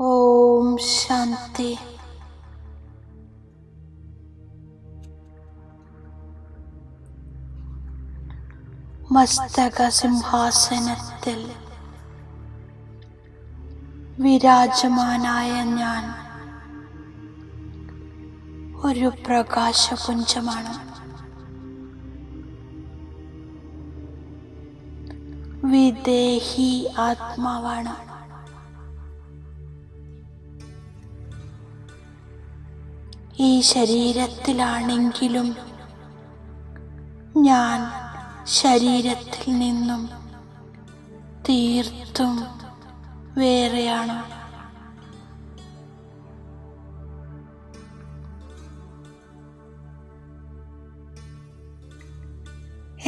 ഓം ശാന്തി. മസ്തക സിംഹാസനത്തിൽ വിരാജമാനായ ഞാൻ ഒരു പ്രകാശപുഞ്ചമാണ്. വിദേഹി ആത്മാവാണ്. ഈ ശരീരത്തിലാണെങ്കിലും ഞാൻ ശരീരത്തിൽ നിന്നും തീർത്തും വേറെയാണ്.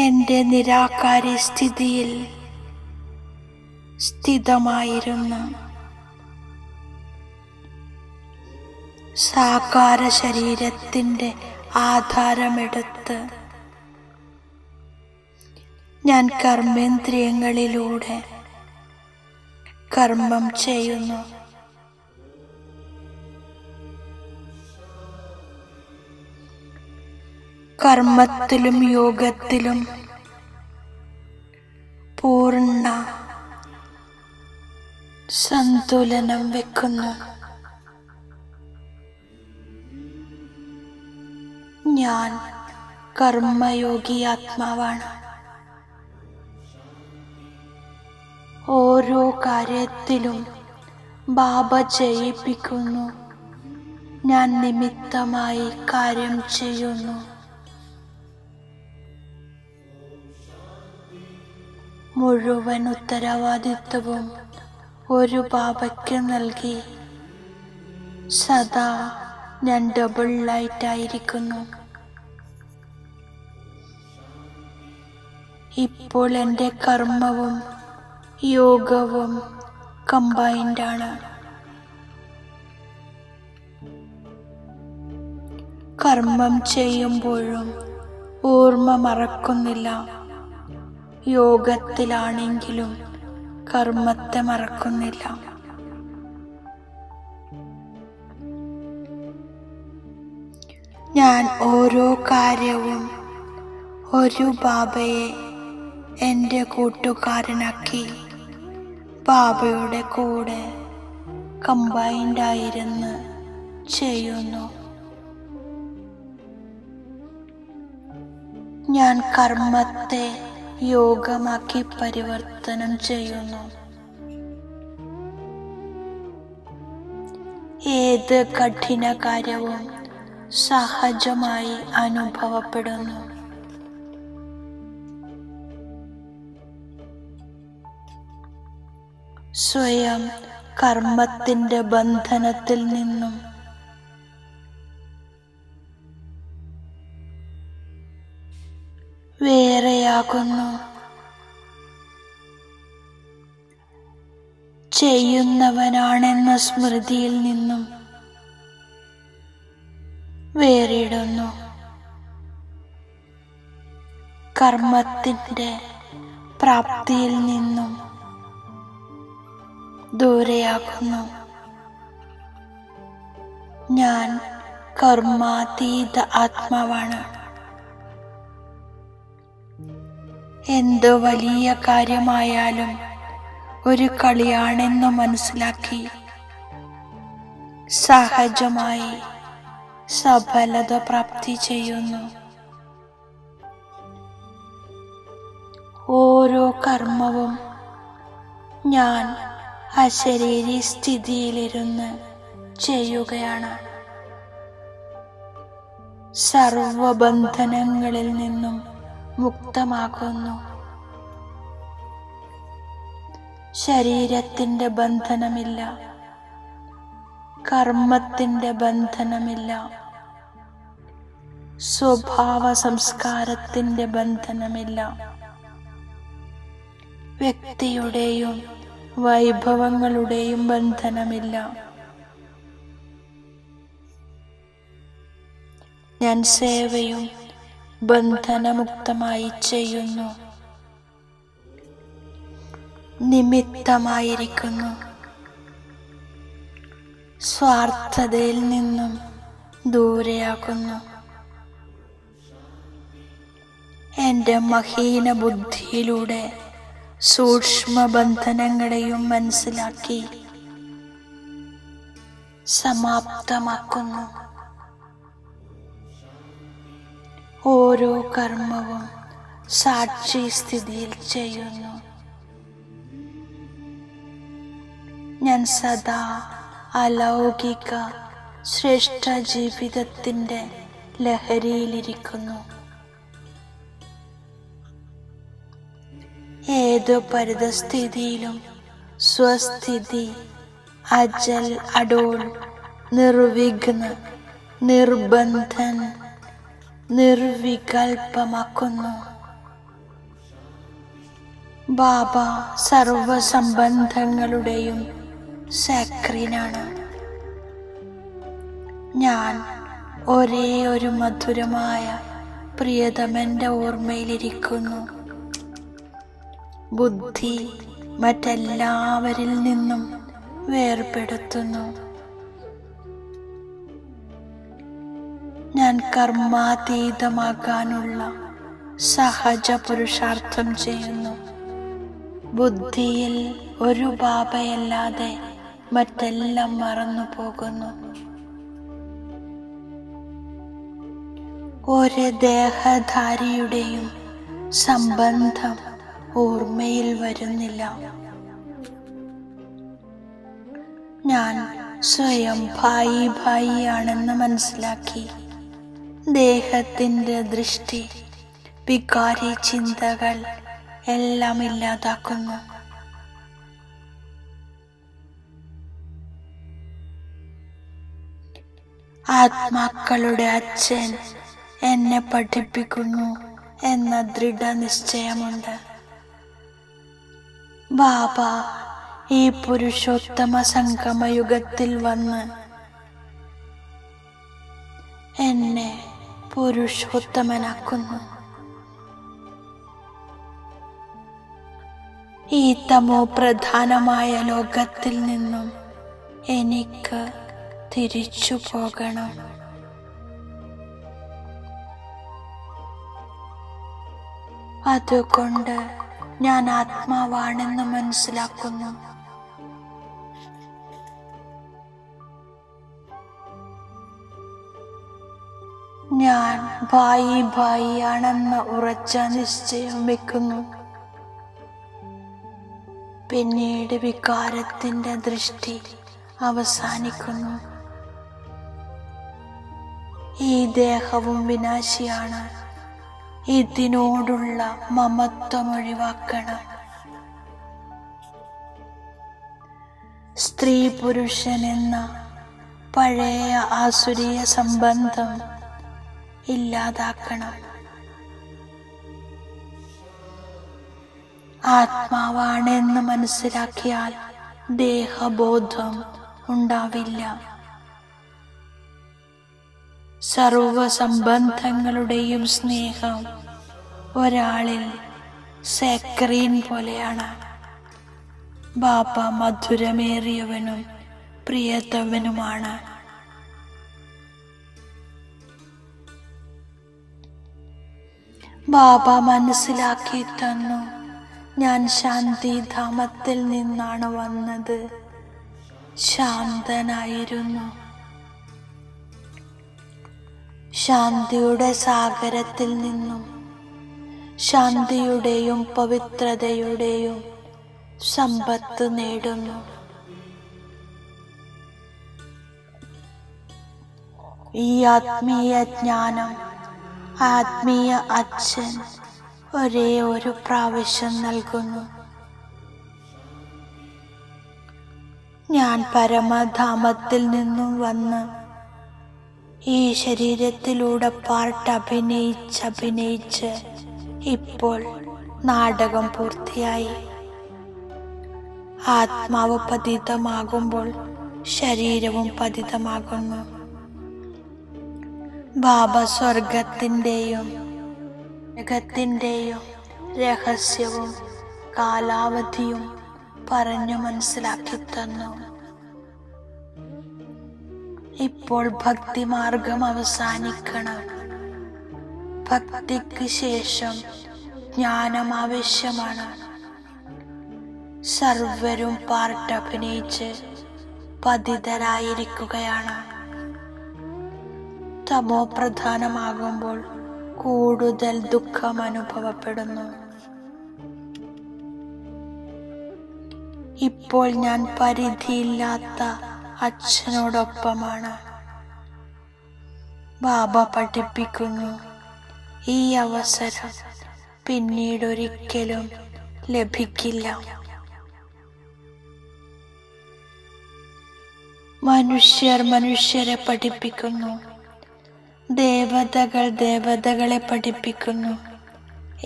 എന്റെ നിരാകാരി സ്ഥിതിയിൽ സ്ഥിതമായിരുന്നു സാകാര ശരീരത്തിന്റെ ആധാരമെടുത്ത് ഞാൻ കർമ്മേന്ദ്രിയങ്ങളിലൂടെ കർമ്മം ചെയ്യുന്നു. കർമ്മത്തിലും യോഗത്തിലും പൂർണ സന്തുലനം വെക്കുന്നു. ഞാൻ കർമ്മയോഗി ആത്മാവാണ്. ഓരോ കാര്യത്തിലും ബാബ ജയിപ്പിക്കുന്നു ഞാൻ നിമിത്തമായി കാര്യം ചെയ്യുന്നു. മുഴുവൻ ഉത്തരവാദിത്വവും ഒരു ബാബയ്ക്ക് നൽകി. സദാ ഞാൻ ഡബിൾ ലൈറ്റായിരിക്കുന്നു ഇപ്പോൾ എന്റെ കർമ്മവും യോഗവും കമ്പൈൻഡ് ആണ്. കർമ്മം ചെയ്യുമ്പോഴും ഓർമ്മ മറക്കുന്നില്ല. യോഗത്തിലാണെങ്കിലും കർമ്മത്തെ മറക്കുന്നില്ല. ഞാൻ ഓരോ കാര്യവും ഒരു ബാബയെ എന്റെ കൂട്ടുകാരനാക്കി ബാബയുടെ കൂടെ കമ്പൈൻഡായിരുന്ന് ചെയ്യുന്നു. ഞാൻ കർമ്മത്തെ യോഗമാക്കി പരിവർത്തനം ചെയ്യുന്നു. ഏത് കഠിന കാര്യവും സഹജമായി അനുഭവപ്പെടുന്നു. സ്വയം കർമ്മത്തിന്റെ ബന്ധനത്തിൽ നിന്നും. വേറെയാകുന്നു. ചെയ്യുന്നവനാണെന്ന സ്മൃതിയിൽ നിന്നും വേറിടുന്നു. കർമ്മത്തിന്റെ പ്രാപ്തിയിൽ നിന്നും ദൂരെയാകുന്നു. ഞാൻ കർമാതീത ആത്മാവാണ്. എന്തോ വലിയ കാര്യമായാലും ഒരു കളിയാണെന്ന് മനസ്സിലാക്കി സഹജമായി സഫലത പ്രാപ്തി ചെയ്യുന്നു. ഓരോ കർമ്മവും ഞാൻ അശരീരി സ്ഥിതിയിലിരുന്ന് ചെയ്യുകയാണ്. സർവബന്ധനങ്ങളിൽ നിന്നും മുക്തമാകുന്നു. ശരീരത്തിന്റെ ബന്ധനമില്ല. കർമ്മത്തിന്റെ ബന്ധനമില്ല. സ്വഭാവ സംസ്കാരത്തിന്റെ ബന്ധനമില്ല. വ്യക്തിയുടെയും വൈഭവങ്ങളുടെയും ബന്ധനമില്ല. ഞാൻ സേവയും ബന്ധനമുക്തമായി ചെയ്യുന്നു. നിമിത്തമായിരിക്കുന്നു. സ്വാർത്ഥതയിൽ നിന്നും ദൂരെയാക്കുന്നു എന്റെ മഹീന ബുദ്ധിയിലൂടെ സൂക്ഷ്മ ബന്ധനങ്ങളെയും മനസ്സിലാക്കി സമാപ്തമാക്കുന്നു. ഓരോ കർമ്മവും സാക്ഷി സ്ഥിതിയിൽ ചെയ്യുന്നു. ഞാൻ സദാ അലൗകിക ശ്രേഷ്ഠ ജീവിതത്തിന്റെ ലഹരിയിലിരിക്കുന്നു. ഏതു പരിതസ്ഥിതിയിലും സ്വസ്ഥിതി അജൽ അടോൾ നിർവിഘ്ന നിർബന്ധൻ നിർവികൽപ്പമാക്കുന്നു. ബാബ സർവസംബന്ധങ്ങളുടെയും സാക്രീനാണ് ഞാൻ ഒരേ ഒരു മധുരമായ പ്രിയതമന്റെ ഓർമ്മയിലിരിക്കുന്നു. ബുദ്ധി മറ്റെല്ലാവരിൽ നിന്നും വേർപെടുത്തുന്നു. ഞാൻ കർമാതീതമാകാനുള്ള സഹജ പുരുഷാർത്ഥം ചെയ്യുന്നു. ബുദ്ധിയിൽ ഒരു ബാബയല്ലാതെ മറ്റെല്ലാം മറന്നു പോകുന്നു ഒരു ദേഹധാരിയുടെയും സംബന്ധം ഓർമ്മയിൽ വരുന്നില്ല. ഞാൻ സ്വയം ഭായി ഭായി ആണെന്ന് മനസ്സിലാക്കി ദേഹത്തിന്റെ ദൃഷ്ടി വികാരി ചിന്തകൾ എല്ലാം ഇല്ലാതാക്കുന്നു. ആത്മാക്കളുടെ അച്ഛൻ എന്നെ പഠിപ്പിക്കുന്നു എന്ന ദൃഢനിശ്ചയമുണ്ട്. ബാബ ഈ പുരുഷോത്തമ സംഗമയുഗത്തിൽ വന്ന് എന്നെ പുരുഷോത്തമനാക്കുന്നു. ഈ തമോ പ്രധാനമായ ലോകത്തിൽ നിന്നും എനിക്ക് തിരിച്ചു പോകണം. അതുകൊണ്ട് ഞാൻ ആത്മാവാണെന്ന് മനസ്സിലാക്കുന്നു. ഞാൻ ഭായി ഭായി ആണെന്ന ഉറച്ച നിശ്ചയം വെക്കുന്നു. പിന്നീട് വികാരത്തിന്റെ ദൃഷ്ടി അവസാനിക്കുന്നു. ഈ ദേഹവും വിനാശിയാണ്. ഇതിനോടുള്ള മമത്വം ഒഴിവാക്കണം. സ്ത്രീ പുരുഷൻ എന്ന പഴയ ആസുരീയ സംബന്ധം ഇല്ലാതാക്കണം. ആത്മാവാണെന്ന് മനസ്സിലാക്കിയാൽ ദേഹബോധം ഉണ്ടാവില്ല. സർവ സംബന്ധങ്ങളുടെയും സ്നേഹം ഒരാളിൽ സെക്രീൻ പോലെയാണ്. ബാപ്പ മധുരമേറിയവനും പ്രിയത്തവനുമാണ് ബാബ മനസ്സിലാക്കി തന്നു ഞാൻ ശാന്തിധാമത്തിൽ നിന്നാണ് വന്നത്. ശാന്തനായിരുന്നു. ശാന്തിയുടെ സാഗരത്തിൽ നിന്നും ശാന്തിയുടെയും പവിത്രതയുടെയും സമ്പത്ത് നേടുന്നു. ഈ ആത്മീയ ജ്ഞാനം ആത്മീയ അച്ഛൻ ഒരേ ഒരു പ്രാവശ്യം നൽകുന്നു. ഞാൻ പരമധാമത്തിൽ നിന്നും വന്ന് ഈ ശരീരത്തിലൂടെ പാർട്ട് അഭിനയിച്ച് അഭിനയിച്ച് ഇപ്പോൾ നാടകം പൂർത്തിയായി. ആത്മാവ് പതിതമാകുമ്പോൾ ശരീരവും പതിതമാകുന്നു. ബാബ സ്വർഗത്തിന്റെയും നരകത്തിന്റെയും രഹസ്യവും കാലാവധിയും പറഞ്ഞു മനസ്സിലാക്കി തന്നു. ഇപ്പോൾ ഭക്തിമാർഗം അവസാനിക്കണം. ഭക്തിക്ക് ശേഷം ജ്ഞാനം ആവശ്യമാണ്. സർവരും പാർട്ട് അഭിനയിച്ച് പതിതരായിരിക്കുകയാണ്. തമോ പ്രധാനമാകുമ്പോൾ കൂടുതൽ ദുഃഖം അനുഭവപ്പെടുന്നു. ഇപ്പോൾ ഞാൻ പരിധിയില്ലാത്ത അച്ഛനോടൊപ്പമാണ്. ബാബ പഠിപ്പിക്കുന്നു ഈ അവസരം പിന്നീടൊരിക്കലും ലഭിക്കില്ല. മനുഷ്യർ മനുഷ്യരെ പഠിപ്പിക്കുന്നു. ദേവതകൾ ദേവതകളെ പഠിപ്പിക്കുന്നു.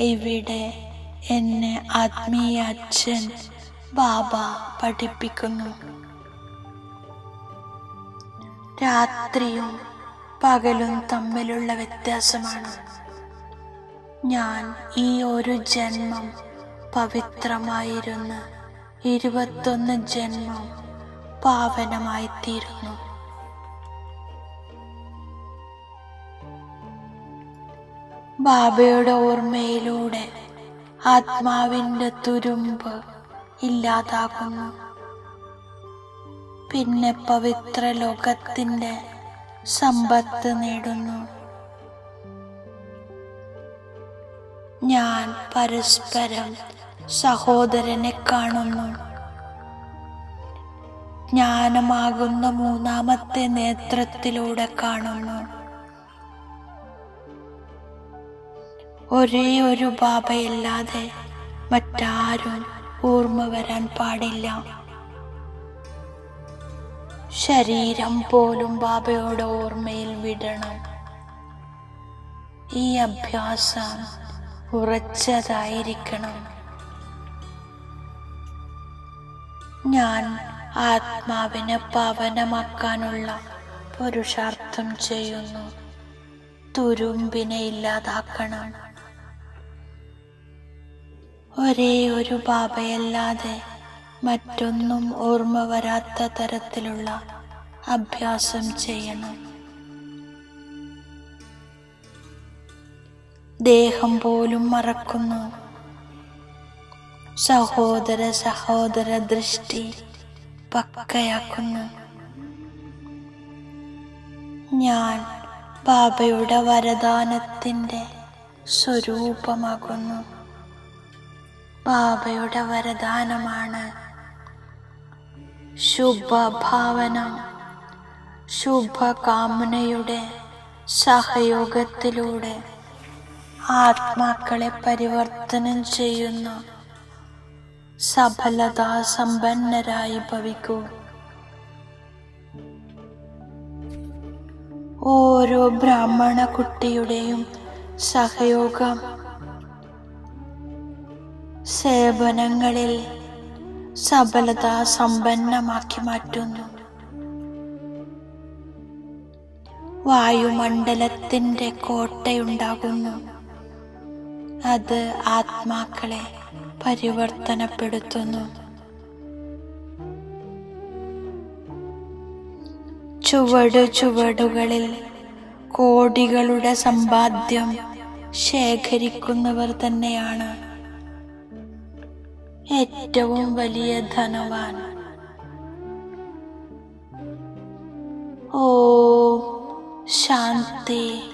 ഇവിടെ എന്നെ ആത്മീയ അച്ഛൻ ബാബ പഠിപ്പിക്കുന്നു. രാത്രിയും പകലും തമ്മിലുള്ള വ്യത്യാസമാണ്. ഞാൻ ഈ ഒരു ജന്മം പവിത്രമായിരുന്നു ഇരുപത്തൊന്ന് ജന്മം പാവനമായി തീരുന്നു ബാബയുടെ ഓർമ്മയിലൂടെ ആത്മാവിന്റെ തുരുമ്പ് ഇല്ലാതാകുന്നു. പിന്നെ പവിത്ര ലോകത്തിന്റെ സമ്പത്ത് നേടുന്നു. ഞാൻ പരസ്പരം സഹോദരനെ കാണുന്നു. ജ്ഞാനമാകുന്ന മൂന്നാമത്തെ നേത്രത്തിലൂടെ കാണുന്നു. ഒരേ ഒരു ബാബയല്ലാതെ മറ്റാരും ഓർമ്മ വരാൻ പാടില്ല. ശരീരം പോലും ബാബയുടെ ഓർമ്മയിൽ വിടണം. ഈ അഭ്യാസം ഉറച്ചതായിരിക്കണം. ഞാൻ ആത്മാവിനെ പവനമാക്കാനുള്ള പുരുഷാർത്ഥം ചെയ്യുന്നു. തുരുമ്പിനെ ഇല്ലാതാക്കണം. ഒരേ ഒരു ബാബയല്ലാതെ മറ്റൊന്നും ഓർമ്മ വരാത്ത തരത്തിലുള്ള അഭ്യാസം ചെയ്യണം. ദേഹം പോലും മറക്കുന്നു. സഹോദര സഹോദര ദൃഷ്ടി പക്കയാക്കുന്നു. ഞാൻ ബാബയുടെ വരദാനത്തിന്റെ സ്വരൂപമാകുന്നു. ബാബയുടെ വരദാനമാണ് ശുഭഭാവന. ശുഭകാമനയുടെ സഹയോഗത്തിലൂടെ ആത്മാക്കളെ പരിവർത്തനം ചെയ്യുന്ന സഫലതാ സമ്പന്നരായി ഭവിക്കൂ. ഓരോ ബ്രാഹ്മണ കുട്ടിയുടെയും സഹയോഗം സേവനങ്ങളിൽ സഫലത സമ്പന്നമാക്കി മാറ്റുന്നു. വായുമണ്ഡലത്തിന്റെ കോട്ടയുണ്ടാകുന്നു. അത് ആത്മാക്കളെ പരിവർത്തനപ്പെടുത്തുന്നു. ചുവടു ചുവടുകളിൽ കോടികളുടെ സമ്പാദ്യം ശേഖരിക്കുന്നവർ തന്നെയാണ്. ഏറ്റവും വലിയ ധനവാൻ. ഓ ശാന്തി.